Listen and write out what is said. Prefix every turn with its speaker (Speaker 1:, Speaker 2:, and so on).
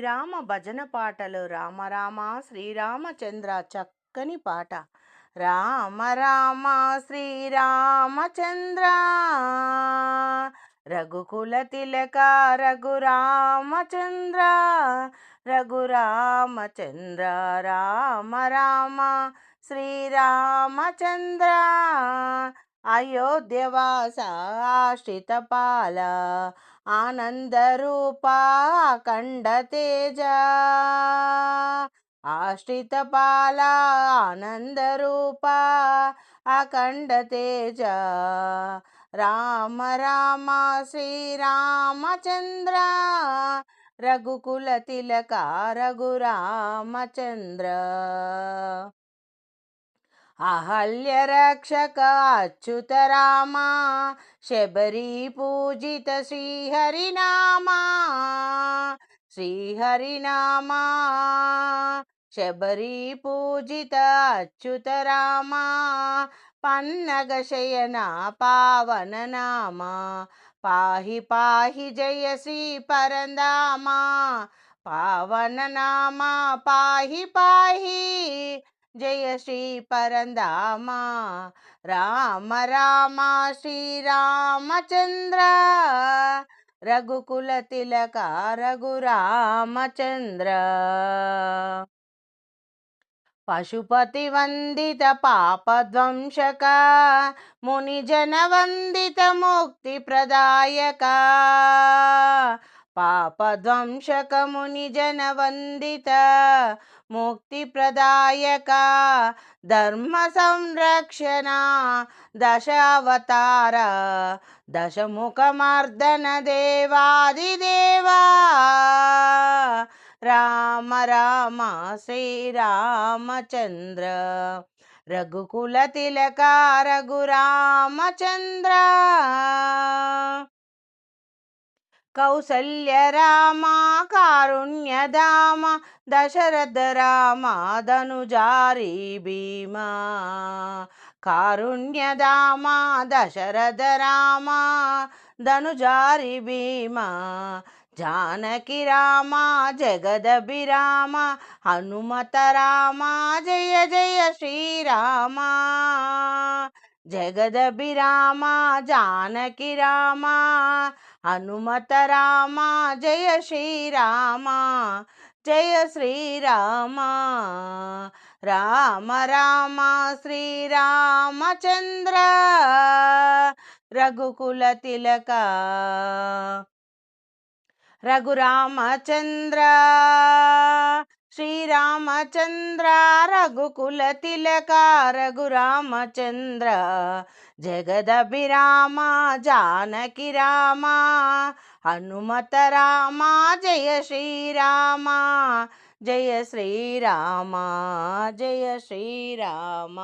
Speaker 1: శ్రీరామ భజన పాటలు. రామ రామ శ్రీరామచంద్ర చక్కని పాట. రామ రామ శ్రీరామచంద్ర. రఘుకుల తిలక రఘురామచంద్ర. రఘురామచంద్ర రామ రామ శ్రీరామచంద్ర. అయోధ్యవాస ఆశ్రితపాల ఆనందరూప అఖండ తేజ. ఆశ్రితపాల ఆనందరూప అఖండ తేజ. రామ రామ శ్రీరామచంద్ర రఘుకుల తిలక రఘురామచంద్ర అహల్య రక్షక అచ్యుత రామ శబరి పూజిత శ్రీహరినామా శ్రీహరినామా శబరి పూజిత అచ్యుత రామ పన్నగ శయన పావన నామ పాహి పాహి జయ శ్రీ పరందామా పావన నామ పాహి పాహి జయ శ్రీ పరందామా. రామ రామ శ్రీరామచంద్ర రఘుకుల తిలక రఘురామచంద్ర పశుపతి వందిత పాపధ్వంసక మునిజన వందిత ముక్తి ప్రదాయక. పాపధ్వంసక మునిజన వందిత ధర్మ సంరక్షణ దశావతార దశముఖమర్దన దేవాదిదేవా. రామ రామ శ్రీరామచంద్ర రఘుకుల తిలక రఘురామచంద్ర. కౌసల్య రామ కారుణ్యధామ దశరథ రామ ధనుజారి భీమా. కారుణ్యధామ దశరథ రామ ధనుజారి భీమా. జానకి రామ జగదభిరామ హనుమత రామ జయ జయ శ్రీరామ. జగదభిరామ జానకి రామ హనుమత రామ జయ శ్రీరామ జయ శ్రీరామ రామ రామ శ్రీరామచంద్ర రఘుకుల తిలక రఘురామచంద్ర. శ్రీరామచంద్ర రఘుకుల తిలక రఘురామచంద్ర జగదభిరామ జానకి రామ హనుమత రామ జయ శ్రీరామ జయ శ్రీరామ జయ శ్రీరామ.